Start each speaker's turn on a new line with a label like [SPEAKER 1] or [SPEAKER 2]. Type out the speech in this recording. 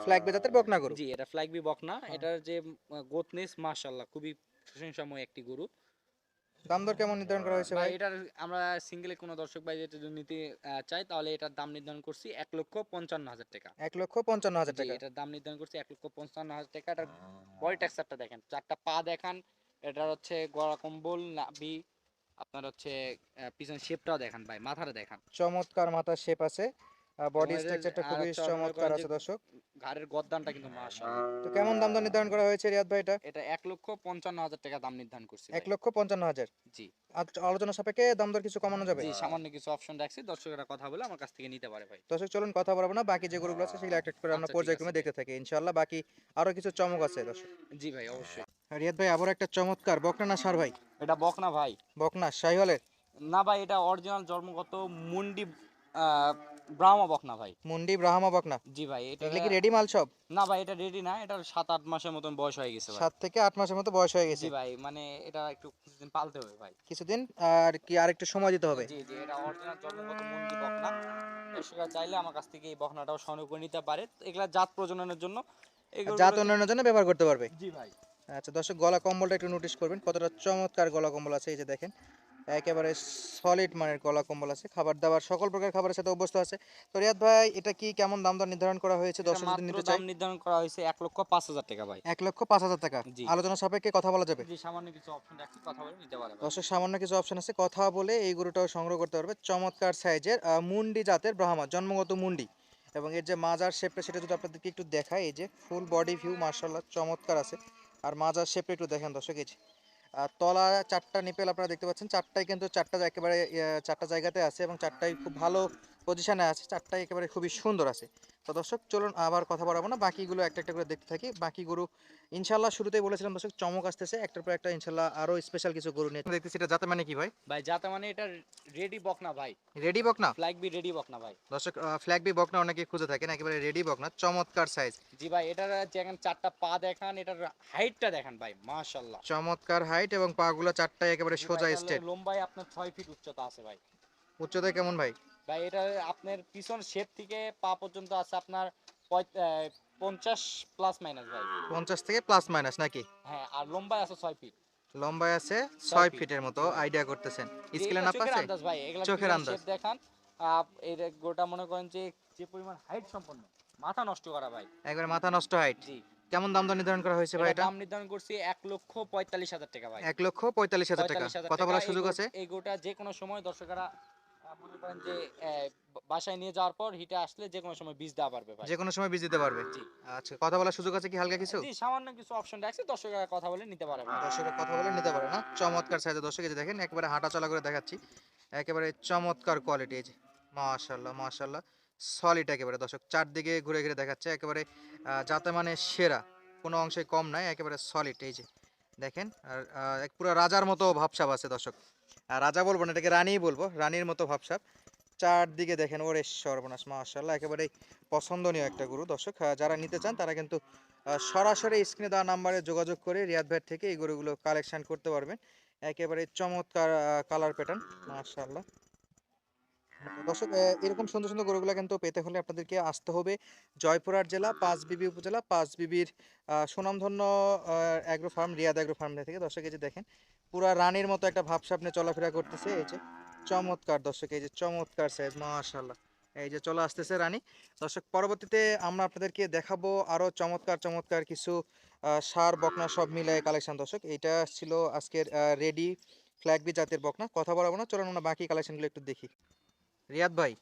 [SPEAKER 1] Flag বেজাতের বকনা গরু?
[SPEAKER 2] জি এটা ফ্ল্যাগ বি বকনা। এটার যে গোতনেস মাশাআল্লাহ খুবই প্রশংসাময় একটি গরু।
[SPEAKER 1] দাম দর কেমন নির্ধারণ করা হয়েছে
[SPEAKER 2] ভাই এটার আমরা সিঙ্গেলে কোনো দর্শক ভাই যেটা যদি নিতে চায় তাহলে এটার দাম নির্ধারণ করছি এক লক্ষ পঞ্চান্ন হাজার টাকা।
[SPEAKER 1] এক লক্ষ পঞ্চান্ন হাজার টাকা।
[SPEAKER 2] এটার দাম নির্ধারণ করছি এক লক্ষ পঞ্চান্ন হাজার টাকা। এটার বডি টেক্সচারটা দেখেন চারটা পা দেখান। এটার হচ্ছে গলা কম্বল নাভি আপনার হচ্ছে আহ, পিছনের শেপটাও দেখান ভাই মাথাটা দেখান।
[SPEAKER 1] চমৎকার মাথার শেপ আছে। বডি স্ট্রাকচারটা খুবই চমৎকার আছে দর্শক।
[SPEAKER 2] ঘাড়ের গদ্দানটা কিন্তু মাশাআল্লাহ।
[SPEAKER 1] তো কেমন দাম দর নির্ধারণ করা হয়েছে রিয়াদ ভাই এটা
[SPEAKER 2] এটা এক লক্ষ পঞ্চান্ন হাজার টাকা দাম নির্ধারণ করছি
[SPEAKER 1] এক
[SPEAKER 2] ভাই।
[SPEAKER 1] লক্ষ পঞ্চান্ন হাজার?
[SPEAKER 2] জি।
[SPEAKER 1] আলোচনা সাপেক্ষে দাম দর কিছু কমানো যাবে?
[SPEAKER 2] জি সামান্য কিছু অপশন রাখছি দর্শকরা কথা বলে আমার কাছ থেকে নিতে পারে ভাই।
[SPEAKER 1] দর্শক চলুন কথা বলব না বাকি যে গরুগুলো আছে সেগুলো একটা করে আমরা
[SPEAKER 2] আচ্ছা,
[SPEAKER 1] পর্যায়ক্রমে দেখতে থাকি ইনশাআল্লাহ। বাকি আরও কিছু চমক আছে দর্শক।
[SPEAKER 2] জি ভাই অবশ্যই।
[SPEAKER 1] রিয়াদ ভাই আবার একটা চমৎকার বকনা না সার ভাই?
[SPEAKER 2] এটা বকনা ভাই।
[SPEAKER 1] বকনা শাহিওয়ালের?
[SPEAKER 2] না ভাই এটা অরিজিনাল জন্মগত মুন্ডি ব্রাহ্মা বকনা ভাই।
[SPEAKER 1] মুন্ডি ব্রাহ্মা বকনা?
[SPEAKER 2] জি ভাই এটা
[SPEAKER 1] কি রেডি মাল সব?
[SPEAKER 2] না ভাই এটা রেডি না এটা সাত আট মাসের মতন বয়স হয়ে গেছে
[SPEAKER 1] সাত থেকে আট মাসের মতো বয়স হয়ে গেছে।
[SPEAKER 2] জি ভাই মানে এটা একটু কিছুদিন পালতে হবে ভাই।
[SPEAKER 1] কিছুদিন আর কি আর একটু সময় দিতে হবে।
[SPEAKER 2] জি জি এটা অরিজিনাল জন্মগত মুন্ডি বকনা। দর্শকরা চাইলে আমার কাছ থেকে এই বকনাটাও সংগ্রহ করে নিতে পারে। এগুলা জাত প্রজননের জন্য
[SPEAKER 1] জাত উন্নয়নের জন্য ব্যবহার করতে পারবে?
[SPEAKER 2] জি ভাই।
[SPEAKER 1] আচ্ছা দর্শক গলা কম্বলটা একটু নোটিশ করবেন কতটা চমৎকার গলা কম্বল আছে এই যে দেখেন। একেবারে সলিড মানের গলা কম্বল আছে। খাবার দাবার সকল প্রকার খাবারের সাথে অভ্যস্ত আছে। তো রিয়াদ ভাই এটা কি কেমন দাম দর নির্ধারণ করা হয়েছে দর্শক যদি নিতে চাই?
[SPEAKER 2] দাম নির্ধারণ করা হয়েছে এক লক্ষ পাঁচ হাজার টাকা ভাই।
[SPEAKER 1] এক লক্ষ পাঁচ হাজার টাকা। আলোচনা সাপেক্ষে কথা বলা যাবে।
[SPEAKER 2] সামান্য কিছু অপশন রাখছি কথা বলে নিতে পারে
[SPEAKER 1] দর্শক সামান্য কিছু অপশন আছে। কথা বলে এই গরুটাও সংগ্রহ করতে পারবে। চমৎকার সাইজের মুন্ডি জাতের ব্রাহ্মা জন্মগত মুন্ডি। এবং এর যে মাজার শেপটা সেটা যদি আপনাদেরকে একটু দেখাই এই যে ফুল বডি ভিউ মার্শাল্লাহ চমৎকার আছে। আর মাজার শেপটা একটু দেখেন দর্শক এই যে। তলা চারটা নিপেল আপনারা দেখতে পাচ্ছেন। চারটাই কিন্তু চারটা একেবারে চারটা জায়গাতে আছে এবং চারটাই খুব ভালো পজিশনে আছে। চারটাই একেবারে খুবই সুন্দর আছে। তো দর্শক চলুন আবার কথা বাড়াবো না। বাকিগুলো একটা একটা করে দেখতে থাকি। বাকি গরু ইনশাল্লাহ শুরুতেই বলেছিলাম দর্শক চমক আসতেছে। একটার পর একটা ইনশাল্লাহ আরও স্পেশাল কিছু গরু নিয়ে দেখতেছি। এটা যাতে মানে কি ভাই?
[SPEAKER 2] ভাই যাতে মানে এটা রেডি বকনা ভাই।
[SPEAKER 1] রেডি বকনা?
[SPEAKER 2] ফ্ল্যাগ বি রেডি বকনা ভাই।
[SPEAKER 1] দর্শক ফ্ল্যাগ বি বকনা অনেকে খুঁজে থাকেন একেবারে রেডি বকনা চমৎকার সাইজ
[SPEAKER 2] জি ভাই এটার যেখানে চারটা পা দেখান এটার হাইটটা দেখান ভাই মাশাআল্লাহ।
[SPEAKER 1] চমৎকার হাইট এবং পাগুলো চারটায় একেবারে সোজা স্টেট
[SPEAKER 2] লম্বায় আপনার ছয় ফিট উচ্চতা আছে ভাই।
[SPEAKER 1] উচ্চতা কেমন ভাই?
[SPEAKER 2] ভাই এটা আপনার পিছন শেপ থেকে পা পর্যন্ত আছে আপনার পঞ্চাশ প্লাস মাইনাস ভাই।
[SPEAKER 1] পঞ্চাশ থেকে প্লাস মাইনাস নাকি?
[SPEAKER 2] হ্যাঁ আর লম্বায় আছে ছয় ফিট
[SPEAKER 1] লম্বায় আছে ছয় ফিটের মতো আইডিয়া করতেছেন। স্কেলে না
[SPEAKER 2] চোখের
[SPEAKER 1] পাশে
[SPEAKER 2] আন্দাজ ভাই এগুলা
[SPEAKER 1] চোখের আন্দাজ।
[SPEAKER 2] দেখান। এই গোটা মনে করেন যে যে পরিমাণ হাইট সম্পন্ন। মাথা নষ্ট করা ভাই।
[SPEAKER 1] একবার মাথা নষ্ট হাইট
[SPEAKER 2] জি।
[SPEAKER 1] কেমন দাম দর নির্ধারণ করা হয়েছে ভাই এটা
[SPEAKER 2] দাম নির্ধারণ করছি এক লক্ষ পঁয়তাল্লিশ হাজার টাকা ভাই।
[SPEAKER 1] এক লক্ষ পঁয়তাল্লিশ হাজার টাকা।
[SPEAKER 2] 45,000
[SPEAKER 1] কথা বলার সুযোগ আছে?
[SPEAKER 2] এই গোটা যে কোনো সময় দর্শকরা মনে করেন যে বাসায় নিয়ে যাওয়ার পর হিটে আসলে যে কোনো সময় বীজ দেওয়া পারবে ভাই।
[SPEAKER 1] যে কোনো সময় বীজ দিতে পারবে। আচ্ছা কথা বলার সুযোগ আছে কি হালকা কিছু?
[SPEAKER 2] জি সামান্য কিছু অপশন রাখছি দর্শকরা কথা বলে নিতে।
[SPEAKER 1] কথা বলে নিতে পারে না। চমৎকার সাইজে দর্শক এই দেখেন একেবারে হাঁটা চলা করে দেখাচ্ছি। একেবারে চমৎকার কোয়ালিটি এই যে। মাশাল্লাহ মাশাল্লাহ সলিড একেবারে দর্শক চারদিকে ঘুরে ঘুরে দেখাচ্ছে একেবারে যাতে মানে সেরা। কোনো অংশে কম নাই একেবারে সলিড এই যে। দেখেন আর পুরো রাজার মতো ভাবসাব আছে দর্শক। রাজা বলব না, এটাকে রানী বলব, রানীর মতো ভাবসাব। চারদিকে দেখেন, ওরে সর্বনাশ মাশাল্লাহ একেবারে পছন্দনীয় একটা গরু। দর্শক যারা নিতে চান, তারা কিন্তু সরাসরি স্ক্রিনে দেওয়া নাম্বারে যোগাযোগ করে রিয়াদ ভাইয়ের থেকে এই গরুগুলো কালেকশান করতে পারবেন। একেবারে চমৎকার কালার প্যাটার্ন দর্শক এরকম সুন্দর সুন্দর গরুগুলো কিন্তু পেতে হলে আপনাদেরকে আসতে হবে জয়পুরহাট জেলা পাঁচবিবি উপজেলা পাঁচবিবির আহ, সুনামধন্য agro farm Riyad agro farm থেকে। দর্শক এই যে দেখেন পুরা রানীর মতো একটা ভাবসাব নিয়ে চলাফেরা করতেছে। এই যে চমৎকার দর্শক এই যে চমৎকার সাইজ মাশাআল্লাহ। এই যে চলে আসতেছে রানী। দর্শক পরবর্তীতে আমরা আপনাদেরকে দেখাবো আরও চমৎকার চমৎকার কিছু সার বকনা সব মিলায় কালেকশন দর্শক এইটা ছিল আজকের রেডি ফ্ল্যাগবি জাতের বকনা। কথা বলাবো না চলুন আমরা বাকি কালেকশনগুলো একটু দেখি। রিয়াদ ভাই।